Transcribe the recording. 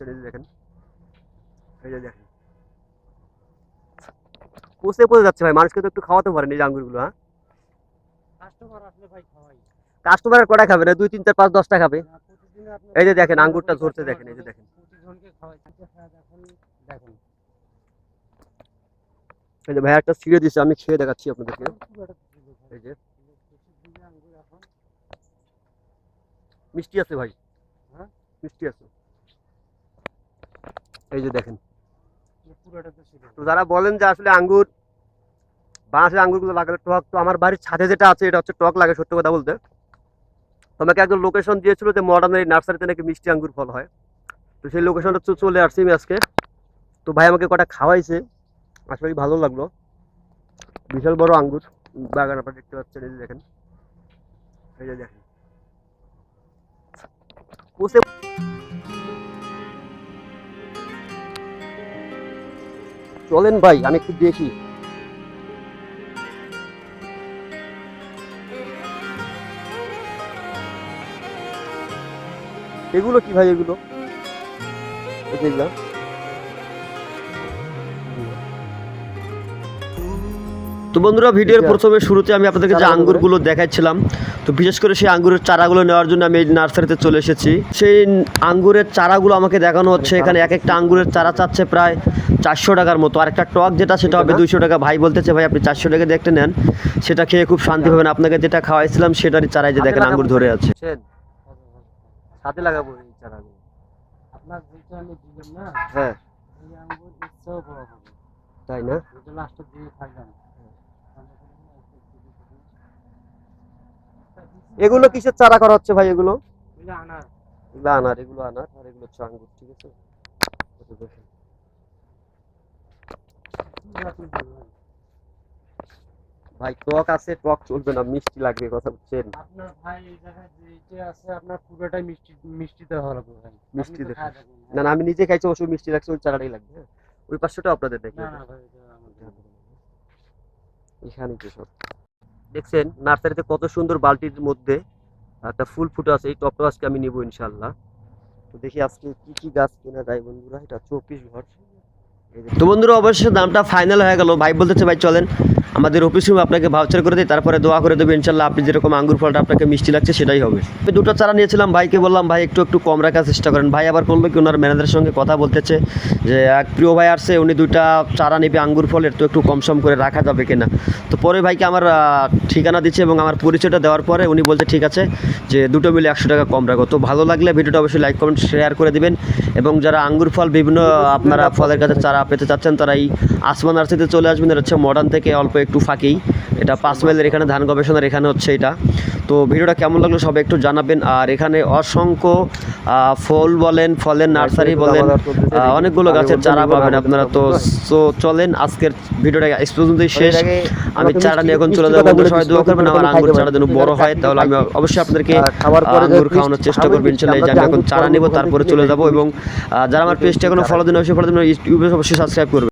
দেখেন। এই যে দেখেন। পচে পচে যাচ্ছে ভাই মানুষকে তো একটু খাওয়াতে পারেন এই আঙ্গুরগুলো হ্যাঁ? কাস্টমার আসলে ভাই খাওয়াই। কাস্টমারের কটা খাবে না দুই তিন চার পাঁচ দশটা খাবে? এই যে দেখেন, আঙ্গুরটা ধরছে দেখেন, এই যে দেখেন। খাওয়াই। হ্যাঁ, এই যে ভাই একটা ছিঁড়ে দিছে আমি খেয়ে দেখাচ্ছি আপনাদেরকে। এই যে। মিষ্টি আছে ভাই। হ্যাঁ? মিষ্টি আছে। এই যে দেখেন। তো যারা বলেন যে আসলে আঙ্গুর বাঁশের আঙ্গুরগুলো লাগালে টক তো আমার বাড়ির ছাদে যেটা আছে এটা হচ্ছে টক লাগে সত্য কথা বলতে। তো আমাকে একজন লোকেশন দিয়েছিল যে মডার্নের এই নার্সারিতে নাকি মিষ্টি আঙ্গুর ফল হয়। তো সেই লোকেশনটা তো চলে আসছি আমি আজকে। তো ভাই আমাকে কটা খাওয়াইছে আসলে ভালো লাগল। বিশাল বড় আঙ্গুর বাগান আপনারা দেখতে পাচ্ছেন এই যে দেখেন। এই যে দেখেন। চলেন ভাই আমি একটু দেখি। এগুলো কি ভাই এগুলো? এই তো বন্ধুরা ভিডিওর প্রথমে শুরুতে আমি আপনাদেরকে যে আঙ্গুরগুলো দেখাচ্ছিলাম তো বিশেষ করে সেই আঙ্গুরের চারাগুলো নেওয়ার জন্য আমি এই নার্সারিতে চলে এসেছি। সেই আঙ্গুরের চারাগুলো আমাকে দেখানো হচ্ছে এখানে এক একটা আঙ্গুরের চারা চাচ্ছে প্রায় চারশো টাকার মতো। আর একটা টক যেটা সেটা হবে এটা? দুইশো টাকা। ভাই বলতেছে ভাই আপনি চারশো টাকা দেখতে নেন সেটা খেয়ে খুব শান্তি পাবেন আপনাকে যেটা খাওয়াইছিলাম সেটারই চারাই যে দেখেন আঙ্গুর ধরে আছে। সাথে লাগাবো এই চারাগুলো। আপনার যেটা আমি দিলাম না হ্যাঁ। এই আঙ্গুর ইচ্ছাও বড় হবে। তাই না? লাস্টের দিকে থাকবে এগুলো কিসের চারা করা হচ্ছে ভাই এগুলো? এগুলো আনার। এগুলো আনার আর এগুলো হচ্ছে আঙ্গুর ঠিক আছে? যে। ভাই টক আছে টক চলবে না মিষ্টি লাগবে কথা বুঝছেন? আপনার ভাই এই জায়গায় যেটা আছে আপনার পুরোটাই মিষ্টি মিষ্টিতে ভাই। না না আমি নিজে খাইছি অবশ্য মিষ্টি লাগছে ওই চারাটাই লাগবে হ্যাঁ? ওই পাঁচশোটা আপনাদের দেখি। না ভাই এখানে তো সব? দেখছেন নার্সারিতে কত সুন্দর বালতির মধ্যে একটা ফুল ফুটে আছে এই টপটা আজকে আমি নিব ইনশাল্লাহ তো দেখি আজকে কি কি গাছ কেনা যায় বন্ধুরা এটা চব্বিশ ঘর। তো বন্ধুরা অবশ্যই দামটা ফাইনাল হয়ে গেল। ভাই বলতেছে ভাই চলেন। আমাদের অফিস রুমে আপনাকে ভাউচার করে দিই তারপরে দোয়া করে দেবে, ইনশাল্লাহ আপনি যেরকম আঙ্গুর ফলটা আপনাকে মিষ্টি লাগছে সেটাই হবে। আমি দুটো চারা নিয়েছিলাম, ভাইকে বললাম, ভাই, একটু একটু কম রাখার চেষ্টা করেন। ভাই আবার করল কি, ওনার ম্যানেজারের সঙ্গে কথা বলতেছে যে, এক প্রিয় ভাই আসছে, উনি দুইটা চারা নেবে, আঙ্গুর ফলের তো একটু কম সম করে রাখা যাবে কিনা? তো পরে ভাইকে আমার ঠিকানা দিচ্ছে এবং আমার পরিচয়টা দেওয়ার পরে উনি বলছে, ঠিক আছে, যে দুটো মিলে একশো টাকা কম রাখো। তো ভালো লাগলে ভিডিওটা অবশ্যই লাইক কমেন্ট শেয়ার করে দিবেন এবং যারা আঙ্গুর ফল বিভিন্ন আপনারা ফলের কাছে চারা পেতে চাচ্ছেন, তারা এই আসমান আর্সিতে চলে আসবেন। হচ্ছে মডার্ন থেকে অল্প একটু ফাঁকেই। এটা পাঁচ মাইলের এখানে ধান গবেষণার এখানে হচ্ছে এটা। তো ভিডিওটা কেমন লাগল সবাই একটু জানাবেন। আর এখানে অসংখ্য ফল বলেন ফলের নার্সারি বলেন অনেকগুলো গাছের চারা পাবেন আপনারা। তো তো চলেন আজকের ভিডিওটা এই পর্যন্তই শেষ। আমি চারা নিয়ে এখন চলে যাব। সবাই দোয়া করবেন আমার আঙ্গুর চারা যেন বড় হয় তাহলে আমি অবশ্যই আপনাদেরকে আঙ্গুর খাওয়ানোর চেষ্টা করবেন। ইনশাল্লাহ যে আমি এখন চারা নিব তারপরে চলে যাব। এবং যারা আমার পেজটা এখনও ফলো দিন অবশ্যই ফলো দিন ইউটিউবে অবশ্যই সাবস্ক্রাইব করবেন।